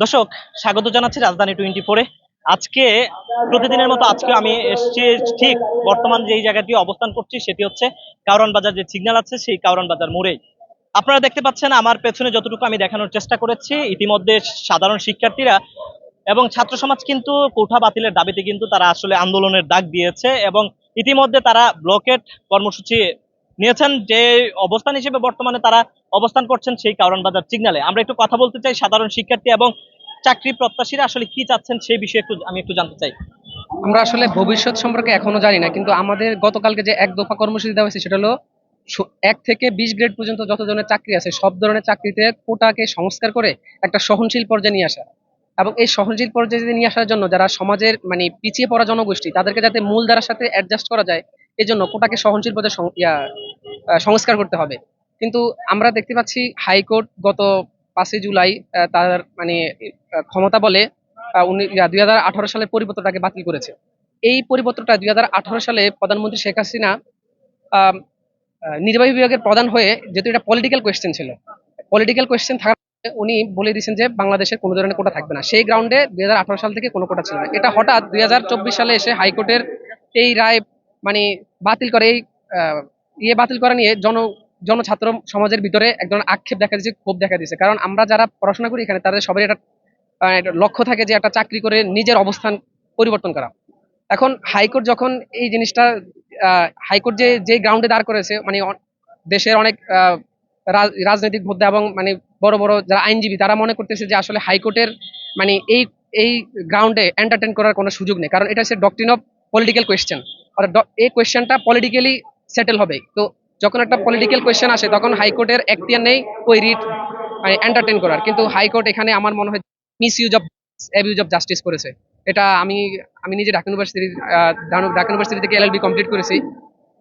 দর্শক, স্বাগত জানাচ্ছি রাজধানী টোয়েন্টি ফোরে। আজকে প্রতিদিনের মতো আজকে আমি এসছি, ঠিক বর্তমান যেই জায়গাটি অবস্থান করছি সেটি হচ্ছে কাউরান বাজার, যে সিগন্যাল আছে সেই কাউরান বাজার মোড়েই আপনারা দেখতে পাচ্ছেন আমার পেছনে যতটুকু আমি দেখানোর চেষ্টা করেছি, ইতিমধ্যে সাধারণ শিক্ষার্থীরা এবং ছাত্র সমাজ কিন্তু কোঠা বাতিলের দাবিতে কিন্তু তারা আসলে আন্দোলনের ডাক দিয়েছে এবং ইতিমধ্যে তারা ব্লকেট কর্মসূচি নিয়েছেন যে অবস্থান হিসেবে বর্তমানে তারা অবস্থান করছেন সেই কারণ বাজার সিগনালে আমরা একটু কথা বলতে চাই সাধারণ শিক্ষার্থী এবং চাকরি প্রত্যাশীরা আসলে কি চাচ্ছেন সেই বিষয়ে একটু আমি একটু জানতে চাই। আমরা আসলে ভবিষ্যৎ সম্পর্কে এখনও জানি না, কিন্তু আমাদের গতকালকে যে এক দফা কর্মসূচি দেওয়া হয়েছে সেটা হলো এক থেকে বিশ গ্রেড পর্যন্ত যত ধরনের চাকরি আছে, সব ধরনের চাকরিতে কোটাকে সংস্কার করে একটা সহনশীল পর্যায়ে নিয়ে আসা। এবং এই সহনশীল পর্যায়ে নিয়ে আসার জন্য যারা সমাজের মানে পিছিয়ে পড়া জনগোষ্ঠী, তাদেরকে যাতে মূল ধারার সাথে অ্যাডজাস্ট করা যায় এই জন্য কোটাকে সহনশীল আহ, সংস্কার করতে হবে। কিন্তু আমরা দেখতে পাচ্ছি হাইকোর্ট গত পাঁচই জুলাই তার মানে ক্ষমতা বলে দুই হাজার আঠারো সালের পরিপত্রটাকে বাতিল করেছে। এই পরিপত্রটা দুই হাজার আঠারো সালে প্রধানমন্ত্রী শেখ হাসিনা নির্বাহী বিভাগের প্রধান হয়ে যেহেতু এটা পলিটিক্যাল কোয়েশ্চেন ছিল পলিটিক্যাল কোয়েশ্চেন থাকার উনি বলে দিয়েছেন যে বাংলাদেশের কোনো ধরনের কোটা থাকবে না। সেই গ্রাউন্ডে দুই হাজার আঠারো সাল থেকে কোনো কোটা ছিল না। এটা হঠাৎ দুই হাজার চব্বিশ সালে এসে হাইকোর্টের এই রায় মানে বাতিল করে এই ইয়ে বাতিল করা নিয়ে জন জনছাত্র সমাজের ভিতরে এক ধরনের আক্ষেপ দেখা দিয়েছে, ক্ষোভ দেখা দিয়েছে। কারণ আমরা যারা পড়াশোনা করি এখানে, তাদের সবাই একটা লক্ষ্য থাকে যে একটা চাকরি করে নিজের অবস্থান পরিবর্তন করা। এখন হাইকোর্ট যখন এই জিনিসটা হাইকোর্ট যে যে গ্রাউন্ডে দাঁড় করেছে মানে দেশের অনেক রাজনৈতিক ভোদ্ধা এবং মানে বড় বড় যারা আইনজীবী, তারা মনে করতেছে যে আসলে হাইকোর্টের মানে এই এই গ্রাউন্ডে এন্টারটেন করার কোনো সুযোগ নেই। কারণ এটা হচ্ছে ডক্ট্রিন অফ পলিটিক্যাল কোয়েশ্চেন এই কোয়েশ্চেনটা পলিটিক্যালি সেটেল হবে। তো যখন একটা পলিটিক্যাল কোয়েশ্চেন আসে, তখন হাইকোর্টের এখতিয়ার নেই, ওই রিট মানে এন্টারটেন করার। কিন্তু হাইকোর্ট এখানে আমার মনে হয় misuse of abuse of justice করেছে। এটা আমি আমি নিজে ঢাকা ইউনিভার্সিটির ঢাকা ইউনিভার্সিটি থেকে এলএলবি কমপ্লিট করেছি।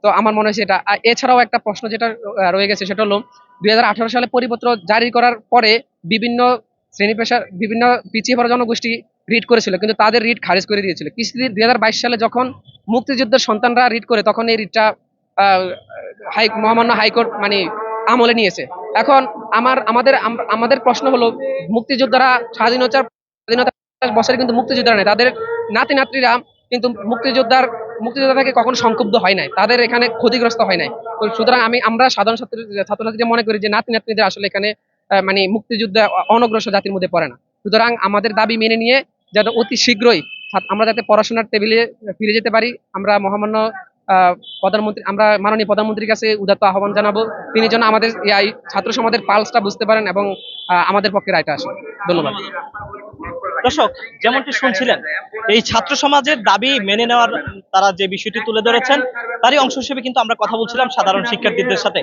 তো আমার মনে হয় সেটা এছাড়াও একটা প্রশ্ন যেটা রয়ে গেছে সেটা হলো, দুই হাজার আঠারো সালে পরিপত্র জারি করার পরে বিভিন্ন শ্রেণি পেশার, বিভিন্ন পিছিয়ে পড়া জনগোষ্ঠী রিড করেছিল, কিন্তু তাদের রিট খারিজ করে দিয়েছিল। কিছুদিন, দুই সালে যখন মুক্তিযুদ্ধের সন্তানরা রিড করে, তখন এই রিটটা হাই, মহামান্য হাইকোর্ট মানে আমলে নিয়েছে। এখন আমার, আমাদের আমাদের প্রশ্ন হলো, মুক্তিযোদ্ধারা স্বাধীনতার স্বাধীনতা বছরে কিন্তু মুক্তিযোদ্ধারা নেই। তাদের নাতি নাতনিরা কিন্তু মুক্তিযোদ্ধার, মুক্তিযোদ্ধা থেকে কখনো সংক্ষুব্ধ হয় নাই। তাদের এখানে ক্ষতিগ্রস্ত হয় নাই। সুতরাং আমি, আমরা সাধারণ ছাত্র ছাত্রছাত্রীরা মনে করি যে নাতি নাতনিদের আসলে এখানে মানে মুক্তিযুদ্ধ অনগ্রসর জাতির মধ্যে পড়ে না। সুতরাং আমাদের দাবি মেনে নিয়ে যেন অতি শীঘ্রই আমরা যাতে পড়াশোনার টেবিলে ফিরে যেতে পারি। আমরা মহামান্য প্রধানমন্ত্রী, আমরা মাননীয় প্রধানমন্ত্রীর কাছে উদাত্ত আহ্বান জানাব। তিনি যেন আমাদের এই ছাত্র সমাজের পালসটা বুঝতে পারেন এবং আমাদের পক্ষে রায়টা আসে। ধন্যবাদ। দর্শক, যেমনটি শুনছিলেন, এই ছাত্র সমাজের দাবি মেনে নেওয়ার তারা যে বিষয়টি তুলে ধরেছেন, তারই অংশ হিসেবে কিন্তু আমরা কথা বলছিলাম সাধারণ শিক্ষার্থীদের সাথে।